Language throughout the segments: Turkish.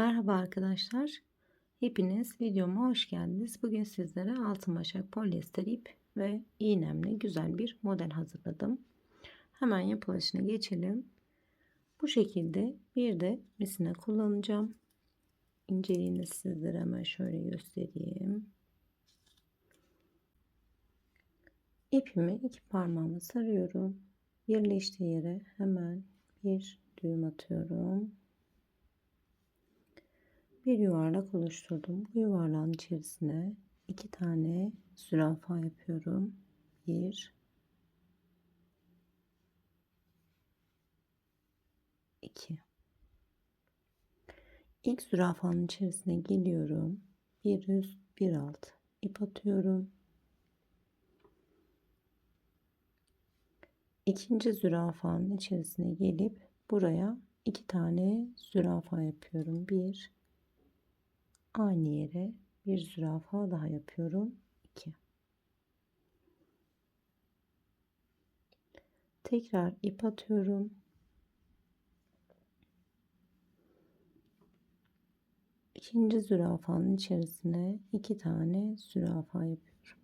Merhaba arkadaşlar. Hepiniz videoma hoş geldiniz. Bugün sizlere altın başak polyester ip ve iğnemle güzel bir model hazırladım. Hemen yapılışına geçelim. Bu şekilde bir de misine kullanacağım. İnceliğini sizlere hemen şöyle göstereyim. İpimi iki parmağıma sarıyorum. Birleştiği yere hemen bir düğüm atıyorum bir yuvarlak oluşturdum. Bu yuvarlağın içerisine iki tane zürafa yapıyorum. Bir, iki. İlk zürafanın içerisine geliyorum. Bir üst, bir alt ip atıyorum. İkinci zürafanın içerisine gelip buraya iki tane zürafa yapıyorum. Bir, aynı yere bir zürafa daha yapıyorum. 2 tekrar ip atıyorum. İkinci zürafanın içerisine iki tane zürafa yapıyorum.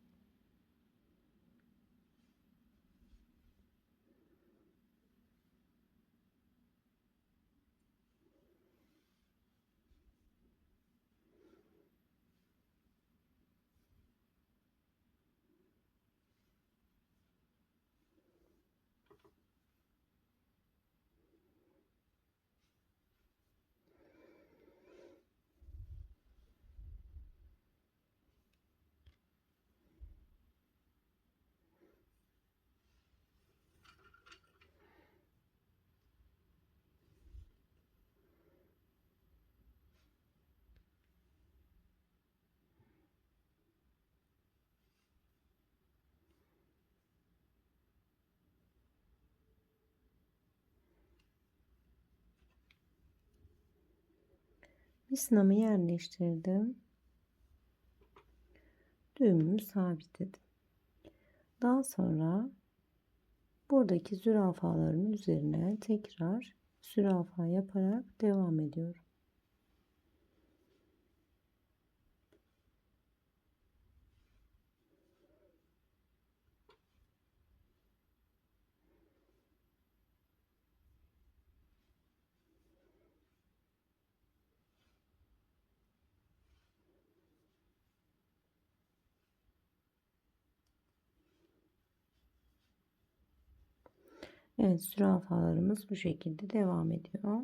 Misinamı yerleştirdim. Düğümümü sabitledim. Daha sonra buradaki zürafaların üzerine tekrar zürafa yaparak devam ediyorum. Evet zürafalarımız bu şekilde devam ediyor.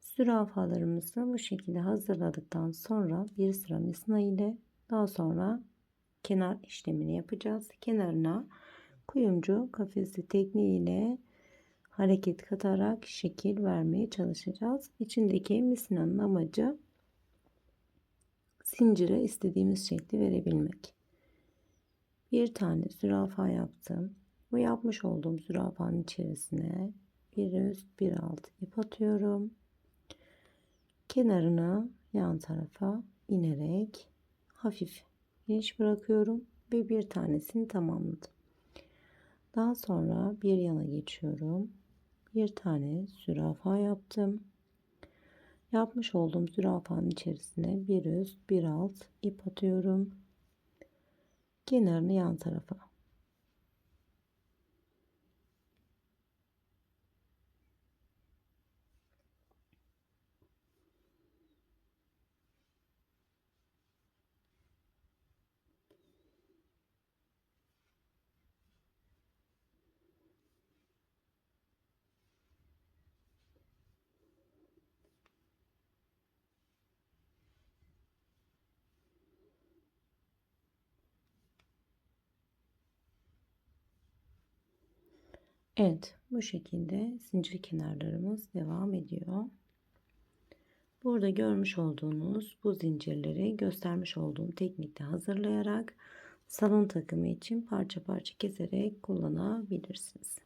Zürafalarımızı bu şekilde hazırladıktan sonra bir sıra misina ile daha sonra kenar işlemini yapacağız. Kenarına kuyumcu kafesi tekniği ile hareket katarak şekil vermeye çalışacağız. İçindeki misinanın amacı zincire istediğimiz şekli verebilmek. Bir tane zürafa yaptım. Bu yapmış olduğum zürafanın içerisine bir üst bir alt ip atıyorum. Kenarına yan tarafa inerek hafif geniş bırakıyorum ve bir tanesini tamamladım. Daha sonra bir yana geçiyorum. Bir tane zürafa yaptım. Yapmış olduğum zürafanın içerisine bir üst bir alt ip atıyorum. Kenarını yan tarafa Evet bu şekilde zincir kenarlarımız devam ediyor. Burada görmüş olduğunuz bu zincirleri göstermiş olduğum teknikte hazırlayarak salon takımı için parça parça keserek kullanabilirsiniz.